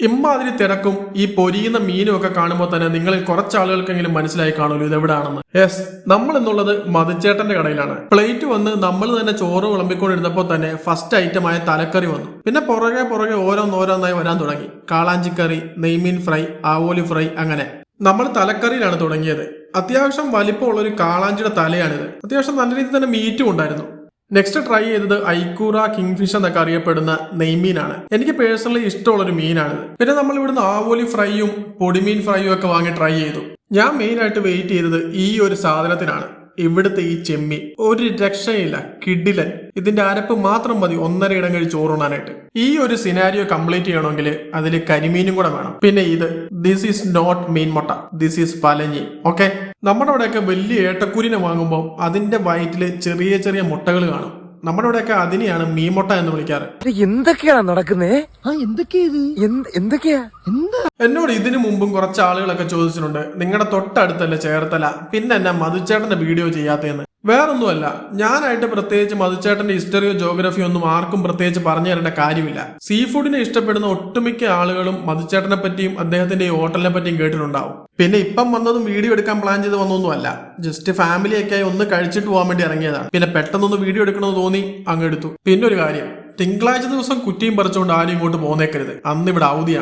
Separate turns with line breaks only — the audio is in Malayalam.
ഇമ്മാതിരി തിരക്കും ഈ പൊരിയുന്ന മീനും ഒക്കെ കാണുമ്പോൾ തന്നെ നിങ്ങളിൽ കുറച്ച് ആളുകൾക്കെങ്കിലും മനസ്സിലായി കാണുമല്ലോ ഇത് എവിടെയാണെന്ന് യെസ് നമ്മൾ എന്നുള്ളത് മതിച്ചേട്ടന്റെ കടയിലാണ്. പ്ലേറ്റ് വന്ന് നമ്മൾ തന്നെ ചോറ് വിളമ്പിക്കൊണ്ടിരുന്നപ്പോൾ തന്നെ ഫസ്റ്റ് ഐറ്റമായ തലക്കറി വന്നു. പിന്നെ പുറകെ പുറകെ ഓരോന്നോരോന്നായി വരാൻ തുടങ്ങി. കാളാഞ്ചിക്കറി നെയ്മീൻ ഫ്രൈ ആവോലി ഫ്രൈ അങ്ങനെ. നമ്മൾ തലക്കറിയിലാണ് തുടങ്ങിയത്. അത്യാവശ്യം വലിപ്പമുള്ള ഒരു കാളാഞ്ചിയുടെ തലയാണിത്. അത്യാവശ്യം നല്ല രീതിയിൽ തന്നെ മീറ്റും ഉണ്ടായിരുന്നു. നെക്സ്റ്റ് ട്രൈ ചെയ്തത് ഐക്കൂറ കിങ് ഫിഷ് എന്നൊക്കെ അറിയപ്പെടുന്ന നെയ്മീനാണ്. എനിക്ക് പേഴ്സണലി ഇഷ്ടമുള്ള ഒരു മീനാണ് പിന്നെ നമ്മൾ ഇവിടുന്ന് ആവോലി ഫ്രൈയും പൊടിമീൻ ഫ്രൈയും ഒക്കെ വാങ്ങി ട്രൈ ചെയ്തു. ഞാൻ മെയിൻ ആയിട്ട് വെയിറ്റ് ചെയ്തത് ഈ ഒരു സാധനത്തിനാണ്. ഇവിടുത്തെ ഈ ചെമ്മി ഒരു രക്ഷയില്ല കിഡിലൻ ഇതിന്റെ അരപ്പ് മാത്രം മതി ഒന്നര ഇടം കഴിച്ച് ചോറുണ്ണാനായിട്ട്. ഈ ഒരു സിനാരിയോ കംപ്ലീറ്റ് ചെയ്യണമെങ്കിൽ അതിൽ കരിമീനും കൂടെ വേണം. പിന്നെ ഇത് ദിസ് ഈസ് നോട്ട് മീൻ മുട്ട ദിസ് ഈസ് പലഞ്ഞി ഓക്കെ നമ്മുടെ അവിടെയൊക്കെ വലിയ ഏട്ടക്കുരിനെ വാങ്ങുമ്പോൾ അതിന്റെ വയറ്റിൽ ചെറിയ ചെറിയ മുട്ടകൾ കാണും. നമ്മുടെ അവിടെയൊക്കെ അതിനെയാണ് മീമൊട്ട എന്ന് വിളിക്കാറ്.
എന്തൊക്കെയാണ് നടക്കുന്നേ?
ആ എന്തൊക്കെയാ ഇത്?
എന്ത്- എന്തൊക്കെയാ?
എന്താ?
എന്നോട് ഇതിനു മുമ്പും കുറച്ച് ആളുകളൊക്കെ ചോദിച്ചിട്ടുണ്ട് നിങ്ങളുടെ തൊട്ടടുത്തല്ലേ ചേർത്തല പിന്നെ എന്നാ മധുച്ചേട്ടന്റെ വീഡിയോ ചെയ്യാത്തതെന്ന് വേറൊന്നുമല്ല ഞാനായിട്ട് പ്രത്യേകിച്ച് മധുച്ചേട്ടന്റെ ഹിസ്റ്ററിയോ ജോഗ്രഫിയോ ഒന്നും ആർക്കും പ്രത്യേകിച്ച് പറഞ്ഞു തരേണ്ട കാര്യമില്ല. സീ ഫുഡിനെ ഇഷ്ടപ്പെടുന്ന ഒട്ടുമിക്ക ആളുകളും മധുച്ചേട്ടനെ പറ്റിയും അദ്ദേഹത്തിന്റെ ഈ ഹോട്ടലിനെ പറ്റിയും കേട്ടിട്ടുണ്ടാവും. പിന്നെ ഇപ്പം വന്നതും വീഡിയോ എടുക്കാൻ പ്ലാൻ ചെയ്ത് വന്നൊന്നുമല്ല ജസ്റ്റ് ഫാമിലിയൊക്കെ ആയി ഒന്ന് കഴിച്ചിട്ട് പോകാൻ വേണ്ടി ഇറങ്ങിയതാണ്. പിന്നെ പെട്ടെന്നൊന്ന് വീഡിയോ എടുക്കണമെന്ന് തോന്നി അങ്ങ് എടുത്തു. പിന്നെ ഒരു കാര്യം തിങ്കളാഴ്ച ദിവസം കുറ്റിയും പറിച്ചുകൊണ്ട് ആരും ഇങ്ങോട്ട് പോന്നേക്കരുത്. അന്ന് ഇവിടെ അവധിയാണ്